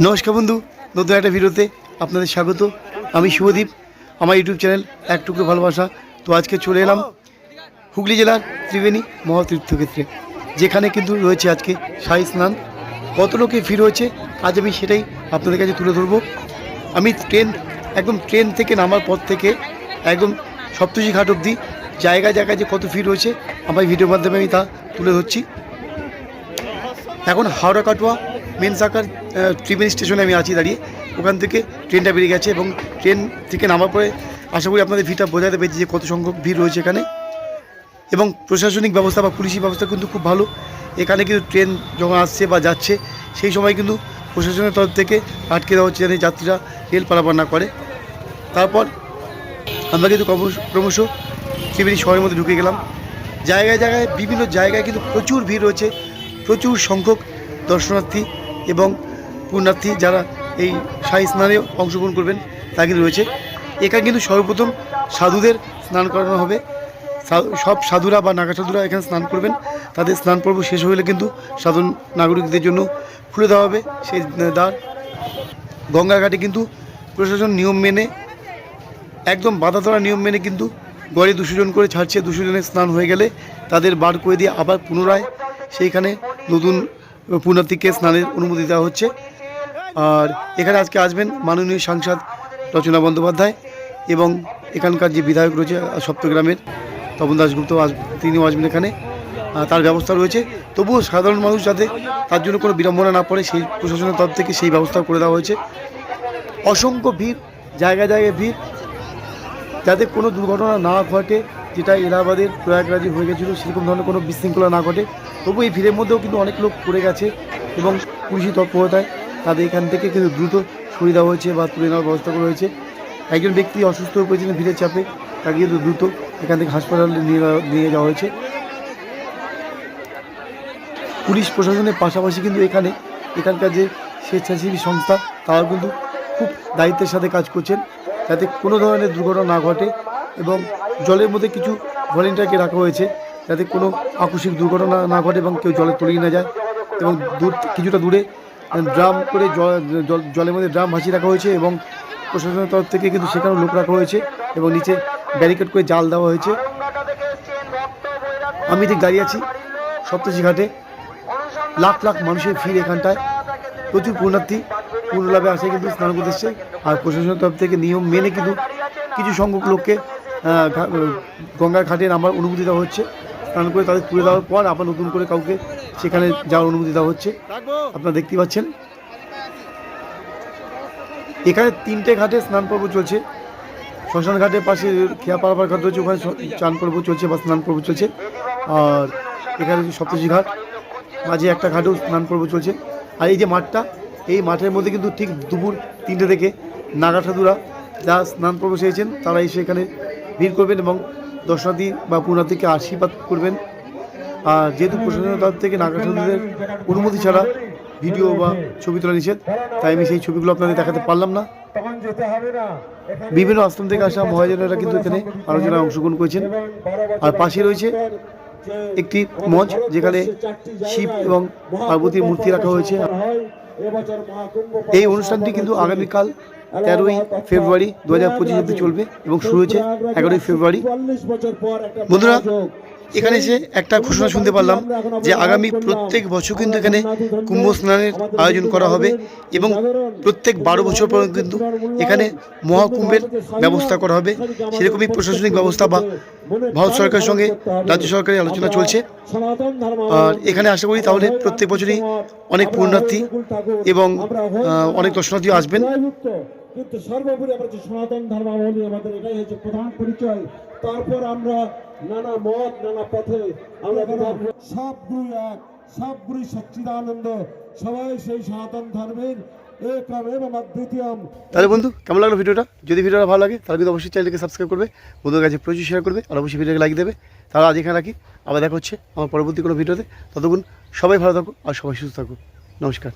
নমস্কার বন্ধু, নতুন একটা ভিডিওতে আপনাদের স্বাগত। আমি শুভদীপ, আমার ইউটিউব চ্যানেল এক টুকরো ভালোবাসা। তো আজকে চলে এলাম হুগলি জেলার ত্রিবেণী মহাতীর্থক্ষেত্রে, যেখানে কিন্তু রয়েছে আজকে শাহী স্নান। কত লোকে ভিড় হয়েছে, আজ আমি সেটাই আপনাদের কাছে তুলে ধরবো। আমি ট্রেন, একদম ট্রেন থেকে নামার পর থেকে একদম সপ্তশী ঘাট অবধি জায়গায় জায়গায় যে কত ভিড় হয়েছে, আমার ভিডিওর মাধ্যমে আমি তা তুলে ধরছি। এখন হাওড়া কাটোয়া মেন সাকার ত্রিবেণী স্টেশনে আমি আছি দাঁড়িয়ে। ওখান থেকে ট্রেনটা বেরিয়ে গেছে এবং ট্রেন থেকে নামার পরে আশা করি আপনাদের ভিড়টা বোঝাতে পেরেছি যে কত সংখ্যক ভিড় রয়েছে এখানে। এবং প্রশাসনিক ব্যবস্থা বা পুলিশি ব্যবস্থা কিন্তু খুব ভালো। এখানে কিন্তু ট্রেন যখন আসছে বা যাচ্ছে, সেই সময় কিন্তু প্রশাসনের তরফ থেকে আটকে দেওয়া হচ্ছে যাতে যাত্রীরা রেল পারাপার না করে। তারপর আমরা কিন্তু ক্রমশ ত্রিবেণী শহরের মধ্যে ঢুকে গেলাম। জায়গায় জায়গায়, বিভিন্ন জায়গায় কিন্তু প্রচুর ভিড় রয়েছে। প্রচুর সংখ্যক দর্শনার্থী এবং পুণ্যার্থী যারা এই শাহী স্নানে অংশগ্রহণ করবেন তা কিন্তু রয়েছে। এখানে কিন্তু সর্বপ্রথম সাধুদের স্নান করানো হবে। সব সাধুরা বা নাগা সাধুরা এখানে স্নান করবেন। তাদের স্নান পর্ব শেষ হলে কিন্তু সাধারণ নাগরিকদের জন্য খুলে দেওয়া হবে। সেই দ্বার, গঙ্গাঘাটে কিন্তু প্রশাসন নিয়ম মেনে, একদম বাধা ধরা নিয়ম মেনে কিন্তু গড়ে দুশো জন করে ছাড়ছে। দুশো জনের স্নান হয়ে গেলে তাদের বার করে দিয়ে আবার পুনরায় সেইখানে নতুন পুণ্যার্থীকে স্নানের অনুমতি দেওয়া হচ্ছে। আর এখানে আজকে আসবেন মাননীয় সাংসদ রচনা বন্দ্যোপাধ্যায় এবং এখানকার যে বিধায়ক রয়েছে, সপ্তগ্রামের তপন দাসগুপ্ত তিনিও আসবেন এখানে। তার ব্যবস্থা রয়েছে। তবুও সাধারণ মানুষ যাতে তার জন্য কোনো বিড়ম্বনা না পড়ে, সেই প্রশাসনের তরফ থেকে সেই ব্যবস্থা করে দেওয়া হয়েছে। অসংখ্য ভিড়, জায়গায় জায়গায় ভিড়, যাতে কোনো দুর্ঘটনা না ঘটে যেটা এলাহাবাদের প্রয়াগরাজে হয়ে গেছিল, সেরকম ধরনের কোনো বিশৃঙ্খলা না ঘটে। তবু এই ভিড়ের মধ্যেও কিন্তু অনেক লোক পড়ে গেছে এবং পুলিশি তৎপরতায় তাদের এখান থেকে কিন্তু দ্রুত সরিয়ে দেওয়া হয়েছে বা তুলে নেওয়ার ব্যবস্থা করা হয়েছে। একজন ব্যক্তি অসুস্থ হয়ে পড়েছিলেন ভিড়ের চাপে, তাকে কিন্তু দ্রুত এখান থেকে হাসপাতালে নিয়ে নিয়ে যাওয়া হয়েছে। পুলিশ প্রশাসনের পাশাপাশি কিন্তু এখানে, এখানকার যে স্বেচ্ছাসেবী সংস্থা, তারাও কিন্তু খুব দায়িত্বের সাথে কাজ করছেন। যাতে কোনো ধরনের দুর্ঘটনা না ঘটে এবং জলের মধ্যে কিছু ভলেন্টিয়ারকে রাখা হয়েছে যাতে কোনো আকস্মিক দুর্ঘটনা না ঘটে এবং কেউ জলে তলিয়ে না যায় এবং দূর, কিছুটা দূরে ড্রাম করে জল- জল- জলের মধ্যে ড্রাম ভাসিয়ে রাখা হয়েছে এবং প্রশাসনের তরফ থেকে কিন্তু সেখানেও লোক রাখা হয়েছে এবং নিচে ব্যারিকেড করে জাল দেওয়া হয়েছে। আমি ঠিক দাঁড়িয়ে আছি সপ্তশী ঘাটে, লাখ লাখ মানুষের ভিড় এখানটায়। প্রচুর পুণ্যার্থী পূর্ণলাভে আসে কিন্তু স্নান করতে আর প্রশাসনের তরফ থেকে নিয়ম মেনে কিন্তু কিছু সংখ্যক লোককে গঙ্গার ঘাটে নামার অনুমতি দেওয়া হচ্ছে। স্নান করে তাদের তুলে দেওয়ার পর আবার নতুন করে কাউকে সেখানে যাওয়ার অনুমতি দেওয়া হচ্ছে। আপনারা দেখতে পাচ্ছেন। এখানে তিনটে ঘাটে স্নান পর্ব চলছে। শ্মশান ঘাটের পাশে খেয়া পাড়াপাড় ঘাট রয়েছে, ওখানে চান পর্ব চলছে বা স্নান পর্ব চলছে। আর এখানে সপ্তশী ঘাট। মাঝে একটা ঘাটেও স্নান পর্ব চলছে। আর এই যে মাঠটা, এই মাঠের মধ্যে কিন্তু ঠিক দুপুর তিনটে থেকে নাগা সাধুরা যা স্নান পর্ব সেরেছেন তারা এসে এখানে ভিড় করবেন এবং দর্শনার্থী বা পুণ্যার্থীকে আশীর্বাদ করবেন। আর যেহেতু প্রশাসনের তরফ থেকে নাগা সাধুদের অনুমতি ছাড়া ভিডিও বা ছবি তোলা নিষেধ, তাই আমি সেই ছবিগুলো আপনাদের দেখাতে পারলাম না। বিভিন্ন আশ্রম থেকে আসা মহাজনেরা কিন্তু এখানে আলোচনায় অংশগ্রহণ করেছেন। আর পাশে রয়েছে একটি মঞ্চ যেখানে শিব এবং পার্বতীর মূর্তি রাখা হয়েছে। এই অনুষ্ঠানটি কিন্তু আগামীকাল তেরোই ফেব্রুয়ারি দু হাজার পঁচিশ অব্দি চলবে এবং শুরু হয়েছে এগারোই ফেব্রুয়ারি। বন্ধুরা, এখানে এসে একটা ঘোষণা শুনতে পারলাম যে আগামী প্রত্যেক বছর কিন্তু এখানে কুম্ভ স্নানের আয়োজন করা হবে এবং প্রত্যেক বারো বছর পর কিন্তু এখানে মহাকুম্ভের ব্যবস্থা করা হবে। সেরকমই প্রশাসনিক ব্যবস্থা বা ভারত সরকারের সঙ্গে রাজ্য সরকারের আলোচনা চলছে। আর এখানে আশা করি তাহলে প্রত্যেক বছরই অনেক পুণ্যার্থী এবং অনেক দর্শনার্থী আসবেন। কিন্তু সর্বোপরি আমরা যে সনাতন ধর্মাবলী আমাদের এটাই হচ্ছে প্রধান পরিচয়। তারপর আমরা নানা মত নানা পথে আমরা সব গুরু এক সব গুরু সচ্চিদানন্দ সবাই সেই সনাতন ধর্মের একম তাহলে বন্ধু কেমন লাগল ভিডিওটা? যদি ভিডিওটা ভালো লাগে তাহলে কিন্তু অবশ্যই চ্যানেলকে সাবস্ক্রাইব করবে বন্ধুদের কাছে প্রচুর শেয়ার করবে আর অবশ্যই ভিডিওকে লাইক দেবে। তাহলে আজ এখানে রাখি আবার দেখা হচ্ছে আমার পরবর্তী কোনো ভিডিওতে। ততক্ষণ সবাই ভালো থাকো আর সবাই সুস্থ থাকো। নমস্কার।